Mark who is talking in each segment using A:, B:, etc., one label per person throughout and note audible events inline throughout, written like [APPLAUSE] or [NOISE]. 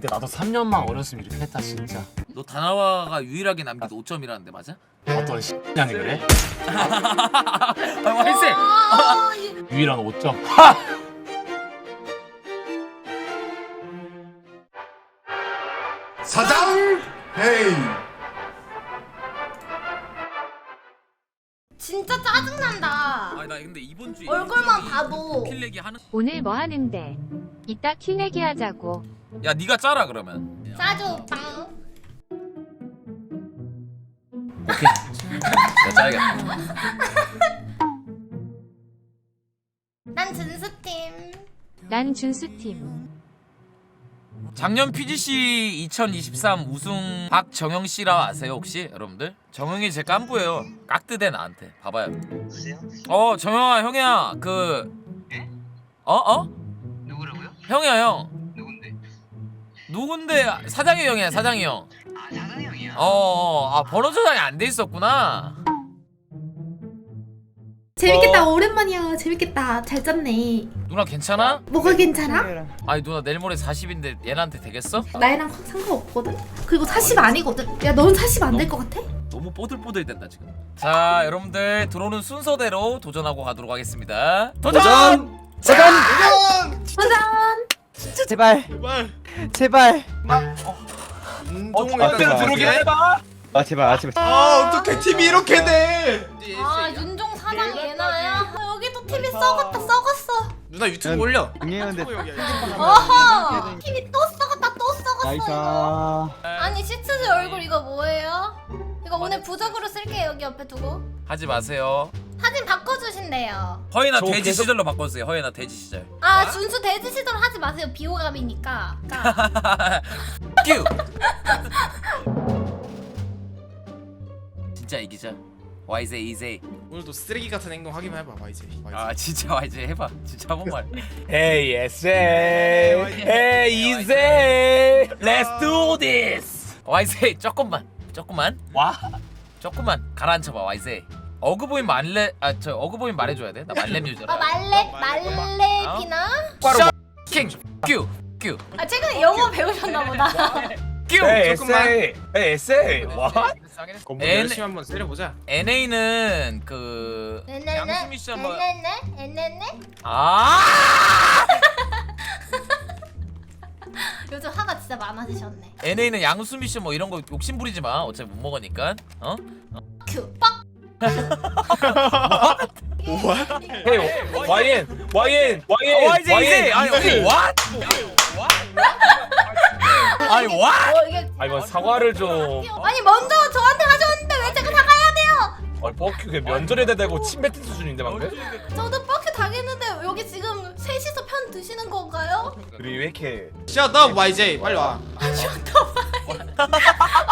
A: 근데 나도 3년만 어렸으면 이렇게 했다 진짜.
B: 너 다나와가 유일하게 남긴 5점이라는데 맞아?
A: 어떤 X년이 그래? [LAUGHS]
B: 아 화이세
C: 아, 이-
A: 유일한 5점.
D: 사장 헤이
C: 진짜 짜증난다.
B: 아니 나 근데 이번 주에
C: 얼굴만
B: 이분이
C: 봐도.
B: 킬 내기 하는
E: 오늘 뭐 하는데? 이따 킬내기 하자고.
B: 야 네가 짜라 그러면
C: 짜줘 빵.
B: 내가 짜야겠다
C: 난 준수팀.
E: 난 준수팀.
B: 작년 PGC 2023 우승 박정영 씨라 아세요 혹시 여러분들? 정영이 제 깐부예요 깍드대 나한테 봐봐요
F: 누구세요?
B: 어 정영아 형이야 그
F: 예?
B: 어? 어?
F: 누구라고요?
B: 형이야 형
F: 누군데?
B: 누군데 사장이 형이야 사장이 형
F: 아 사장이 형이야.
B: 어, 아 번호 저장이 안 돼 있었구나.
G: 재밌겠다.
B: 어.
G: 오랜만이야. 재밌겠다. 잘 짰네.
B: 누나 괜찮아?
G: 뭐가 괜찮아?
B: 아니 누나 내일 모레 40인데 얘한테 되겠어?
G: 나이랑 확 상관없거든. 그리고 40 아니거든. 야 너는 40 안 될 것 같아?
B: 너무 뽀들뽀들 된다 지금. 자, 여러분들 들어오는 순서대로 도전하고 가도록 하겠습니다. 도전!
H: 도전!
G: 짜잔
H: 제발. 제발.
D: 운동을
H: 들어오게 해봐. 아 제발 아 제발.
D: 아 어떻게 팀이 이렇게 돼.
C: 아 윤종 사장 얘나야. 아, 여기도 TV 썩었다 썩었어.
D: 누나 유튜브 올려
H: 응애는데
C: 어허. TV 또 썩었다 또 썩었어 이거. 아니 시트즈 얼굴 이거 뭐예요? 이거 오늘 부적으로 쓸게요 여기 옆에 두고.
B: 하지 마세요.
C: 사진 바꿔주신대요.
B: 허이나
H: 저
B: 돼지
H: 계속-
B: 시절로 바꿔주세요. 허이나 돼지 시절.
C: 아 준수 돼지 시절 하지 마세요 비호감이니까. [LAUGHS] 그러니까
B: 큐. [LAUGHS] 진짜 이기자. YZ EZ.
D: 오늘도 쓰레기 같은 행동 하기만 해봐 봐 이제
B: 아 진짜 YZ 해봐. 진짜 한 번만.
H: 헤이 에세이 헤이 이세
B: Let's do this. YZ 조금만. 조금만.
A: 와
B: 조금만 가라앉혀봐 YZ. 어그보인 말레 아저 어그보인 말해줘야 돼. 나 말렘 유저라.
C: 아 말레 말레피나?
B: 킹. 큐. 큐.
C: 아 최근에 영어 배우셨나 보다. [LAUGHS]
B: 큐.
H: 헤이
D: 조금만.
H: 에세이 헤이 에세이 와
D: 건물
B: N-
D: 열심히 한번 때려보자
B: NA는 그
C: 네네네.
B: 양수미 씨 한 번
C: 네네네. 네네네.
B: 아 [LAUGHS]
C: 요즘 화가 진짜 많아지셨네.
B: NA는 양수미 씨뭐 이런 거 욕심 부리지 마. 어차피 못 먹으니까. 어?
C: 큐 빡.
H: 헤이 YN YN YN
B: 이제 아니 what? 아니 what?
C: 어 이게
H: 아니 뭐 사과를 좀
C: 아니 먼저 저한테 하셨는데 왜 제가 사과해야 돼요?
H: 아니 버큐 그 면전에다 대고 침 뱉은 수준인데 방금
C: 저도 뻑큐 당했는데 여기 지금 셋이서 편 드시는 건가요?
H: 그리고 왜 이렇게
D: Shut up YJ 빨리
C: 와아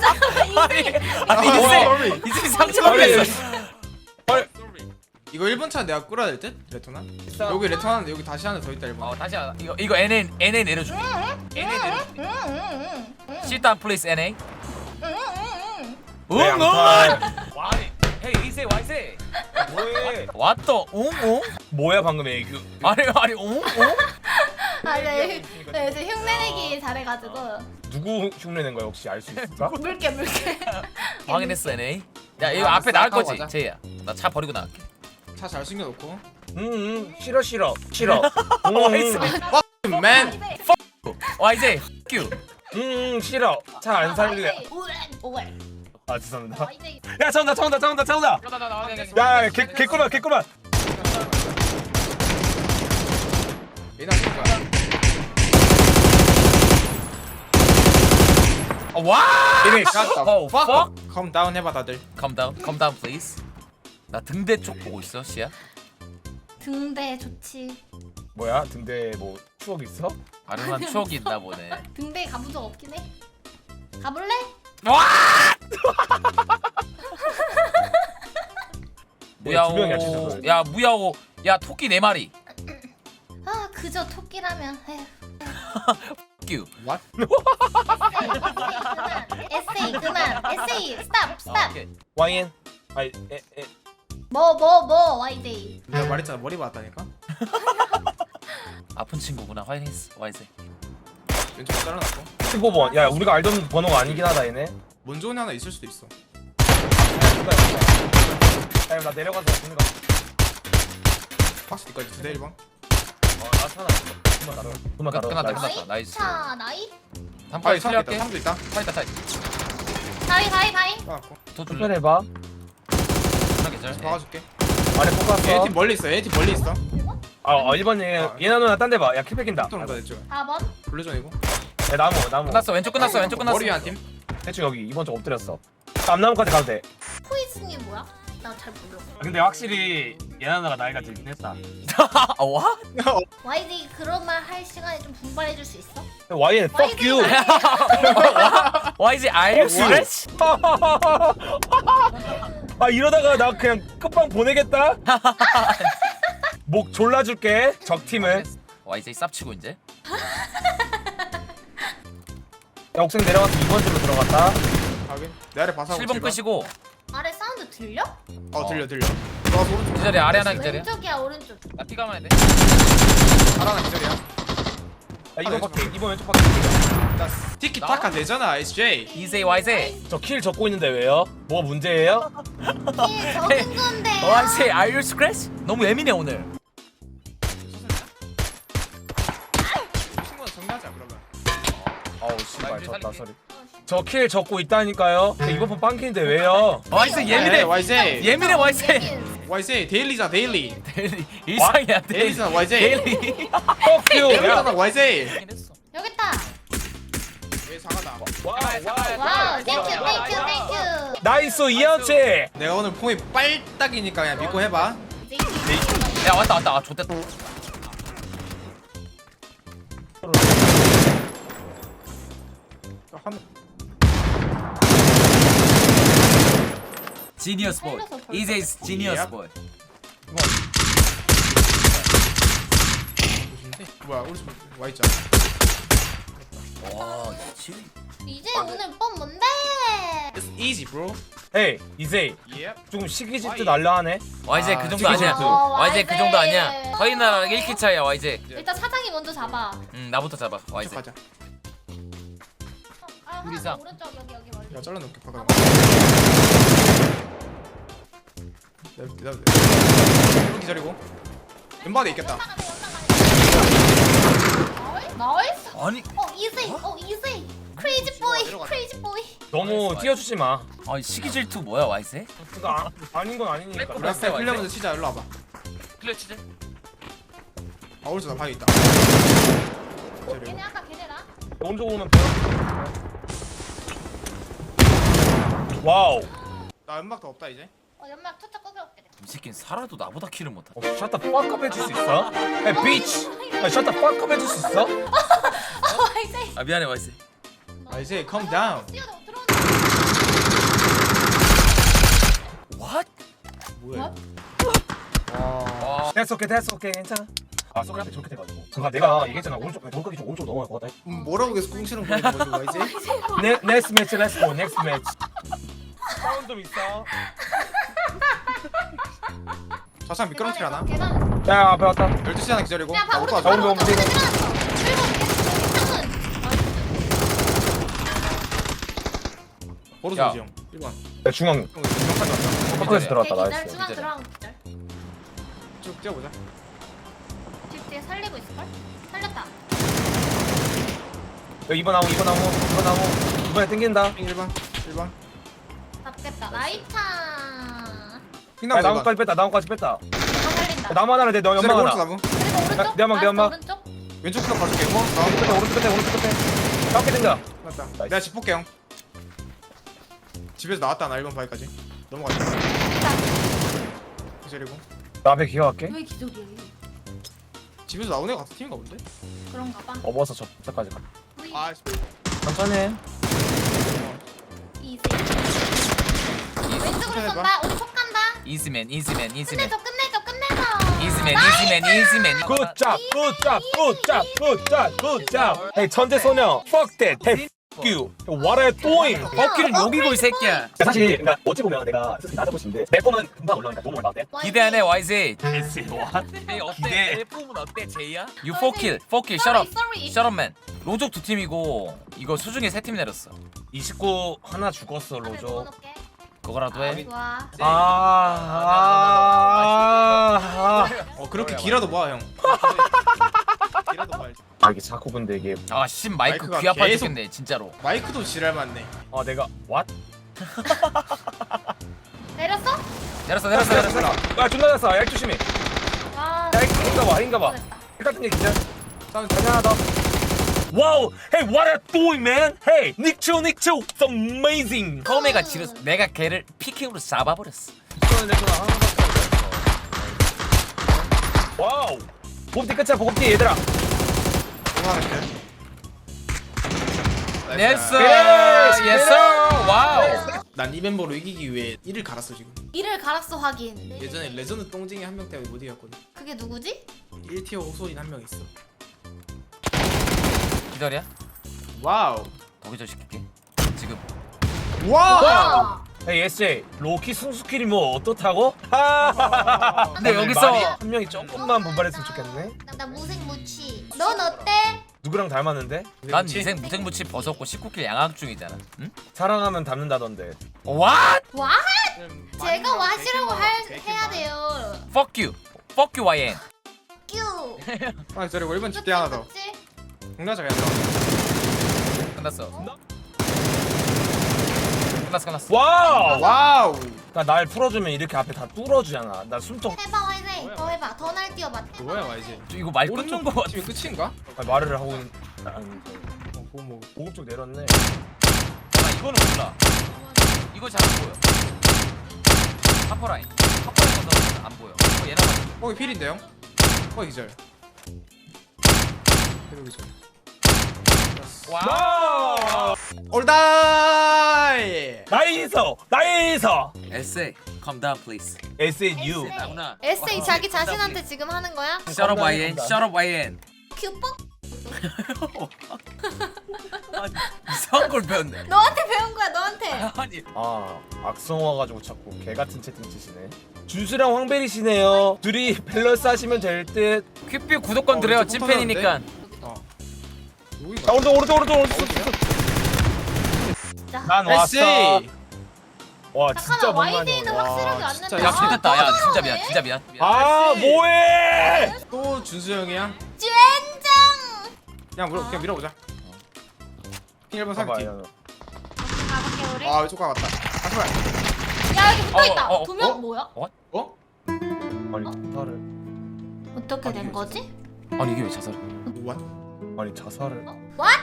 C: 잠깐만 인생
B: 아니
D: 어,
B: 이제
D: sorry.
B: 이제 상처받겠어.
D: 이거 1번 차 내가 끌어야 될 듯? 레토나? 여기 레토나 하는데 여기 다시 하나 더 있다 1번
B: 어 다시 하나. 이거 이거 NA NA 내려줘. NA 내려.
C: 응응응응
B: Sit down please NA.
C: 응응응
B: 응
H: 네.
B: 와이. 헤이 이세 와이세.
H: 뭐해
B: 왔더 웅웅.
H: 뭐야 방금 애교
B: 아니 아니 웅웅.
C: 아 네, 네 요즘 흉내내기 잘해가지고
H: 누구 흉내낸 거야 혹시 알 수 있을까? [LAUGHS]
C: 물게 물게
B: 확인했어 NA. 야 이거
D: 아,
B: 앞에 나갈 거지
D: 가자.
B: 제이야. 나 차 버리고 나갈게.
D: 차 잘 숨겨놓고
H: 음 싫어 싫어 싫어
B: 와이세.
D: 맨
B: YJ. 큐.
H: 음 싫어 차안
C: 오래
H: 아 죄송합니다 야 차온다 차온다 차온다 차온다 야 개,
D: 얘나 누구야
B: 와.
D: shut the
B: Oh,
D: fuck calm down 해봐 다들
B: Calm down. Calm down please. 나 등대 쪽 보고 있어 시야.
C: 등대 좋지
H: 뭐야 등대 뭐 추억 있어?
B: 아련한 추억이 있나 보네. [LAUGHS]
C: 등대 가본 적 없긴 해 가볼래?
B: 와!
H: 네, 두 명이야, 진짜.
B: 무야호. 야 무야호. 야 토끼 네 마리. [LAUGHS]
C: 아 그저 토끼라면 에휴
B: 큐.
D: What? [LAUGHS]
C: 에세이 그만 에세이 스탑
B: 아,
C: 스탑
B: 오케이.
H: YN 아이 에, 에.
C: 뭐 뭐뭐 YJ
D: 내가 말했잖아 머리 봤다니까
B: 아픈 친구구나. 화이팅. YZ.
D: 왼쪽 잘라놨고
H: 15번 야 우리가 알던 번호가 아니긴 하다 얘네
D: 먼저 오는 하나 있을 수도 있어
H: 야 나 내려가서 보는 거
D: 박스 뒤까지 두대 1번
H: 어나 사나 그만 가라 그만 가라
B: 끝났다,
H: 나이스.
B: 끝났다. 나이스.
C: 자 나이
B: 한파이
D: 아, 3도 있다. 3도 있다.
B: 다이
C: 다이 다이
D: 까놨고
B: 더 줄래?
H: 특별해봐
B: 편하게 잘.
D: 박아줄게
H: 안에 포커스
D: A팀 멀리 있어 A팀 멀리 있어
H: 아 어, 1번 얘 얘나 누나 딴 데 봐. 야 킬패긴다.
D: 또 온다 대쪽
C: 4번?
D: 블루전이고.
H: 야 나무 나무.
B: 끝났어. 왼쪽 끝났어. 왼쪽 끝났어.
D: 머리 위에 한팀.
H: 대충 여기 2번 쪽 엎드렸어. 앞나무까지 가도 돼.
C: 포이즈님 뭐야? 나 잘 몰라
A: 근데 확실히 얘나 누나가 나이가 들긴 했다.
B: 아, 와?
C: YD 그런 말 할 시간에 좀 분발해줄 수 있어?
H: YN fuck you.
B: YG 알 스트레스?
H: 아 이러다가 나 그냥 끝방 보내겠다 [LAUGHS] 목 졸라줄게 적팀을
B: YG 쌉치고 이제. [LAUGHS]
H: 야 옥생 내려가서 2번 줄로 들어갔다
D: 확인 내 아래 바사고
B: 7번 끄시고
C: 아래 사운드 들려?
D: 어 들려 들려 들어와서 오른쪽
B: 기다려. 그 아래 하나 기다려.
C: 왼쪽이야 오른쪽
B: 나 피가 마야 돼.
D: 하나 기절이야
H: 야 2번 밖에 2번 왼쪽 밖에
D: 나 티키타카 되잖아 SJ
B: 이제 YG.
H: 저킬 적고 있는데 왜요? 뭐가 문제예요?
C: 예 적은 건데
B: YG are you stress? 너무 예민해 오늘.
H: 졌다
B: 살릴게.
H: 소리 저 킬 적고 있다니까요 근데 이번 판 빵킬인데 왜요?
B: YG 예민해.
D: YJ
B: 예민해 YG.
D: YJ 데일리잖아 데일리
B: 일상이야 데일리.
D: 데일리잖아 YJ
B: 데일리.
H: 야
D: 데일리잖아 얘 사과다
H: 와우
C: 땡큐 땡큐 땡큐
H: 나이스 이현채
D: 내가 오늘 폼이 빨딱이니까 그냥 믿고 해봐
B: 야 왔다 왔다. 아 좋댔다. 지니어스 보이. 이제 지니어스
D: Yep.
B: 보이.
D: 뭐야 우리 집 Y자
B: 와 지.
C: 이제 오늘 뻔 뭔데?
D: It's easy bro
H: 헤이 이제
D: Yep
H: 조금 시기짓듯 알려 하네
B: YG
D: 아,
B: 그 정도
H: 지금
B: 아니야.
H: 저-
C: 어,
B: 그. 정도 아니야. 저희 나라랑 1키 차이야 YG.
C: 일단 사장이 먼저 잡아
B: 응 나부터 잡아
D: 쭉
B: YG.
D: 가자
C: 아
B: 상.
C: 더 오른쪽 여기 여기 멀리.
D: 야 잘라놓을게 박아 기다려 기다려. 1분 기다리고. 왼발에 있겠다.
C: 나이스.
B: 아니
C: 어 이세 어? 이세. 크레이지 보이. 크레이지 보이
H: 너무 띄워주지 마.
B: 아니 시기 질투 뭐야 YG?
H: 그거 아, 아닌 건 아니니까.
D: 우리 앞에 클리어 먼저 치자 일로 와봐.
B: 클리어 치즈.
D: 아 오른쪽 나 바위 있다. 기다리고
C: 걔네 아까 걔네라
H: 오른쪽 오면 보여 와우
D: 나 연막 더 없다 이제
C: 어 연막 투척 꺾여올게
B: 이 새끼는 살아도 나보다 킬을 못하.
H: 어, 샷다 fuck 해줄 수 있어? 야 비치 야 샷다 fuck 해줄 수 있어?
C: 어 이세
B: 아 미안해 YG.
D: 아 이제 calm down
C: 들어오는
B: What?
D: 뭐야
B: 와.
H: 됐어 오케이 됐어 오케이 괜찮아 아 소크한테 저렇게 돼가지고. 순간 내가 얘기했잖아. 오른쪽 돌격이 좀 오른쪽 넘어갈 것 같다.
D: 음, 뭐라고 계속 거야 이거 이제
H: 네, 넥스트 매치 렛츠 고 넥스트 매치 다운 좀 있어. [LAUGHS]
D: 자상 미끄럼틀 하나?
C: 계단
H: 야 앞에 왔다.
D: 12시 하나 기다리고. 야나
C: 바,
D: 오빠
C: 오른쪽
H: 자,
C: 바로
H: 오른쪽
C: 오른쪽.
H: 오른쪽.
C: 일곱 일곱
D: 보르스
B: 야.
D: 형. 1번
H: 야 중앙
D: 중앙까지 왔다.
H: 포커에서 들어왔다. 나이스.
C: 중앙. 들어간 기절
D: 쭉 뛰어보자.
C: 집 뒤에 살리고 있을걸? 살렸다.
H: 야 2번 나무 2번 나무 2번 나무. 이번에 땡긴다.
D: 1번 1번.
C: 잡겠다. 나이차.
H: 야
D: 핑나무
H: 나무까지 뺐다. 나무까지 뺐다.
C: 내가 살린다.
H: 야, 나무 하나를 내너 연막
D: 오른쪽
H: 하나.
D: 나무.
C: 그리고 오른쪽?
H: 내 연막, 내
C: 라스트
H: 연막.
C: 오른쪽?
D: 왼쪽 클럽 봐줄게 뭐?
H: 오른쪽
D: 나무
H: 끝에 오른쪽 끝에 오른쪽 끝에. 짧게 땡겨.
D: 맞다.
H: 나이스.
D: 내가 집 볼게 형 집에서 나왔다 나 1번 바위까지. 넘어가자. 기다리고.
H: 나 앞에 기어갈게.
C: 왜 기적이야
D: 집에서 나오는 애가 같은 팀인가 본데?
C: 그런가 봐.
H: 업어서 저 저까지 가.
C: 우리
D: 아
H: 천천히 해.
C: 이세 왼쪽으로 쏜다. 우리 촉 간다.
B: 이즈맨 이즈맨 이즈맨.
C: 끝내줘 끝내줘 끝내줘.
B: 이즈맨 이즈맨 이즈맨.
H: 굿잡 굿잡 굿잡 굿잡 굿잡 헤이 천재 소녀 fuck that. 헤이 Fuck you. What are you doing?
B: 버키는 여기고 이 새끼야
H: 사실 그러니까 어찌 보면 내가 스스로 낮아볼 수 있는데 내 폼은 금방 올라오니까 너무 올라왔대.
B: 기대하네 YZ
A: 에스 와.
B: 네 어때?
A: 기대.
B: 내 폼은 어때 제이야? You 4킬 4킬 shut up
C: Sorry.
B: shut up man 로족 두 팀이고 이거 수중에 세 팀 내렸어
H: 29 하나 죽었어 로조.
B: 그거라도 해
C: 좋아.
H: 아, 아, 아.
D: 어 그렇게 길어도 모아 형 [LAUGHS] 길어도 모아야지
H: 아 이게 자꾸 근데 이게
B: 아씨 마이크
D: 마이크가
B: 귀 아파
D: 계속-
B: 죽겠네 진짜로
D: 마이크도 지랄 맞네
H: 아 내가 what?
C: 내렸어?
B: 내렸어 내렸어 내렸어
H: 아 존나 났어. 야 조심해.
C: 와.
H: 야 인가 봐 인가 봐. 똑같은 얘기 기자. 다음 하나 더. 와우, hey, what you doing, man? Hey, 닉초, 닉초, it's amazing.
B: 처음에가 지르 내가 걔를 피킹으로 잡아버렸어
H: 와우. 보급티 끝이야, 보급티 얘들아.
B: 예스
H: 예스!
B: 예스 와우
D: 난 이 멤버로 이기기 위해 이를 갈았어 지금
C: 이를 갈았어 확인.
D: 예전에 레전드 똥쟁이 한 명 때문에 못 이겼거든
C: 그게 누구지?
D: 1티어 호소인 한 명 있어
B: 기다려
D: 와우
B: 거기서 시킬게 지금
D: 와우
C: 와.
H: Hey, SJ, 로키 승수킬이 뭐 어떻다고? 하하하하하.
B: 근데 여기서
H: 한 명이 조금만 분발했으면 좋겠네.
C: 나 무생무치. 넌 어때?
H: 누구랑 닮았는데?
B: 난 인생 무생무치 벗었고 19킬 양악 중이잖아 응?
H: 사랑하면 닮는다던데.
B: What?
C: 와? 제가 와시라고 할 해야 돼요.
B: Fuck you Fuck you YN
C: 뀨.
D: 아 저리 월번 집대 하나 더? 공나자 그냥
B: 끝났어 끝났어 끝났어
H: 와우!
D: 와우
H: 그러니까 날 풀어주면 이렇게 앞에 다 뚫어주잖아. 나 숨통
C: 해봐 와이제. 더 해봐. 더 날뛰어봐.
D: 그거야 와이지
B: 저 이거 말 끊는 거 같아
D: 팀이 끝인가?
H: 아, 말을 하고 있는. 아니,
D: 어 그거 뭐
H: 보급 쪽 내렸네.
B: 나 이거는 몰라 이거 잘 안 보여 하퍼라인 하퍼라인 건너면 안 보여 이거 얘랑 맞아
D: 거기 필인데 형? 거기 기절 그리고 기절
B: 와우
D: 올다이
H: 나이스! 나이스!
B: 에세이 calm down please
H: SNU.
B: 나구나
C: 에세이 자기 자신한테 지금 하는 거야?
B: Shut up YN Shut up YN
C: 큐뻑? [LAUGHS]
B: 이상한 걸 배웠네
C: 너한테 배운 거야 너한테. [LAUGHS]
B: 아니
H: 아, 악성 와가지고 자꾸 개 같은 채팅 치시네. 준수랑 황베리시네요. 둘이 밸런스 하시면 될 듯.
B: 큐피 구독권
D: 어,
B: 드려요 찐팬이니까
D: 어
H: 자,
D: 여기가
H: 오른쪽, 오른쪽, 오른쪽, 오른쪽. 난 왔어. 와, 진짜
C: 잠깐만
H: 오네.
C: 확실하게
D: 와,
C: 왔는데.
D: 진짜
B: 야 잘됐다 야 진짜 미안 진짜 미안, 미안.
H: 아, 뭐해!
D: 또 준수 형이야?
C: 젠장.
D: 그냥 물어 그냥 밀어보자 핑 1번
H: 봐봐,
D: 상팀
H: 야,
C: 가볼게 우리.
D: 아 왼쪽 가 같다 가스발
C: 야 여기 붙어 있다.
B: 어, 어,
C: 두명
D: 어?
C: 뭐야?
D: 어?
H: 아니, 자살을.
C: 어떻게 된 거지?
B: 아니 이게 왜 자살
D: what?
H: 아니, 자살을.
C: What?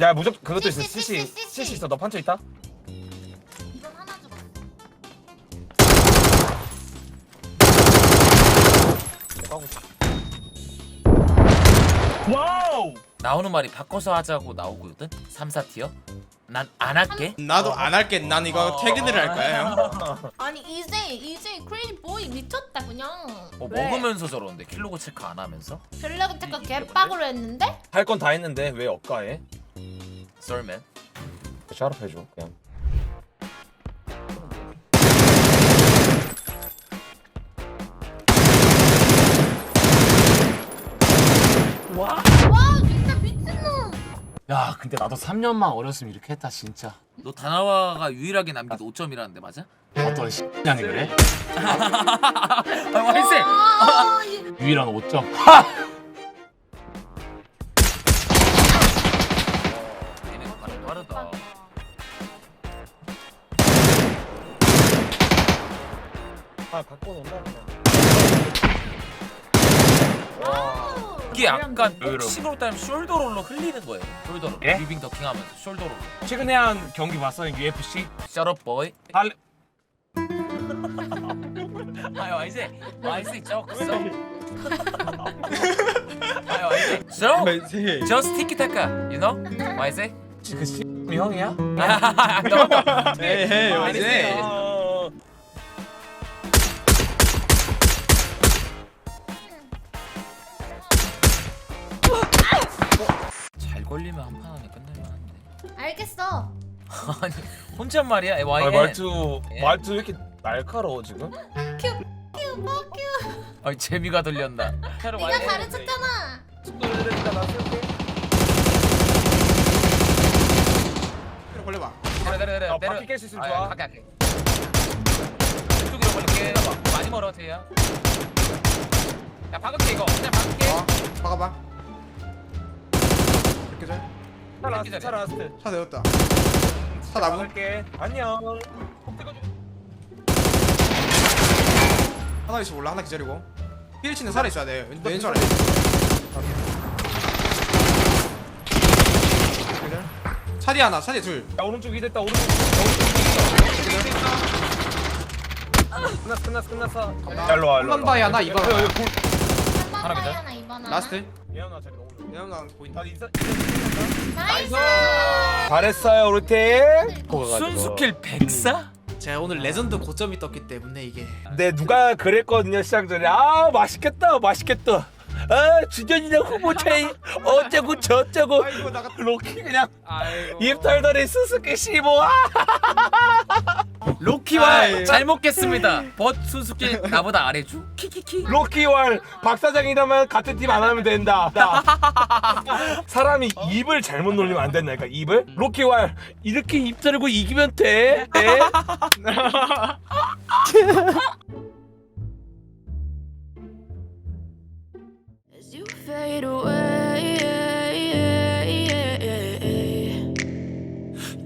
H: 야, 무조건 그것도 있어.
C: CC,
H: CC.
C: CC.
H: CC 있어. 너 판처 있다?
C: 이건 하나 줘.
H: 하고 있어. 와우!
B: 나오는 말이 바꿔서 하자고 나오거든 3, 4티어 난 안 할게
D: 나도 안 할게 난 이거 퇴근을 할 거야 형 [LAUGHS]
C: 아니 이제 이제 크레이지 보이 미쳤다 그냥.
B: 뭐
C: 왜?
B: 먹으면서 저러는데 킬로그 체크 안 하면서
C: 별내가 잠깐 개빡으로 했는데?
H: 할 건 다 했는데 왜 억가해?
B: 썰맨
H: 샤럽 해줘 그냥.
A: 야, 근데 나도 3년만 어렸으면 이렇게 했다 진짜.
B: 너 다나와가 유일하게 남긴 5점이라는데 맞아?
A: 어떤 씨년이 그래? [LAUGHS]
B: 아 화이세
C: 아, 이-
A: 유일한 5점.
B: 얘네 반응 빠르다
H: 아, 갖고 논다.
C: 아우.
B: 이게 약간
A: 의외로.
B: 복식으로 따면 숄더롤로 흘리는 거예요. 숄더롤
A: 예?
B: 리빙 더킹 하면서 숄더롤로.
H: 최근에 한 경기 봤어 UFC
B: 셔럽 보이
H: 할래
B: 아유 와이세 쩍 써. [LAUGHS] 아유 써
D: 와이세
B: Just tiki taka you know? 와이세
H: 그 씨, 형이야? [LAUGHS]
B: 너.
D: 에이 에이
B: 아,
D: 와이세 [LAUGHS]
B: 아니 혼잣말이야? YN
H: 아, 말투
B: 예.
H: 말투 왜 이렇게 날카로워 지금?
C: 큐, 큐, 큐.
B: 아니 재미가 들렸나?
C: 네가 [LAUGHS] 가르쳤잖아.
D: 이거 걸려봐.
B: 내려 내려 내려.
H: 아, 바퀴 깰수 있으면
B: 아,
H: 좋아.
B: 갈게 갈게 왼쪽으로 걸릴게. 많이 멀어 태야. 야 박을게 이거. 그냥 박을게.
D: 어 박아봐. 이렇게 잘.
H: 차 라스트 차 라스트.
D: 차 내렸다 차 나무
H: 나갈게. 안녕.
D: 하나 있어 몰라 하나 기다리고 필치는 살아 있어야 돼 왼- 왼쪽 아래. 차디 하나 차디 둘
H: 야 오른쪽 위 됐다 오른쪽. 오른쪽 위 있어. 끝났어 끝났어 끝났어. 야 일로 와 일로 와.
D: 바이 하나, 이번
H: 야, 야,
D: 하나.
H: 야, 골.
C: 3번
B: 하나.
C: 하나, 2번 하나.
D: 라스트
H: 예언아 자리 너무
D: 나 보인다
H: 아 인사.
C: 나이스.
H: 잘했어요 우리 팀.
B: 순수킬 백사?
D: 제가 오늘 레전드 고점이 떴기 때문에 이게
H: 네 누가 그랬거든요 시작 전에 아 맛있겠다 맛있겠다 아 주전이랑 후보차이 어쩌고 저쩌고
D: 아이고 나가
H: 로키 그냥
D: 아이고
H: 입 털더리 수수께 씹어 아!
B: 로키와
D: 아이.
B: 잘 먹겠습니다 벗 순수킬 나보다 아래주? 키키키
H: 로키와 박 사장이라면 같은 팀 안 하면 된다 나. [LAUGHS] 사람이 입을 잘못 놀리면 안 된다니까 입을 로키와 이렇게 입 털고 이기면 돼 에? [LAUGHS]
I: As you fade away,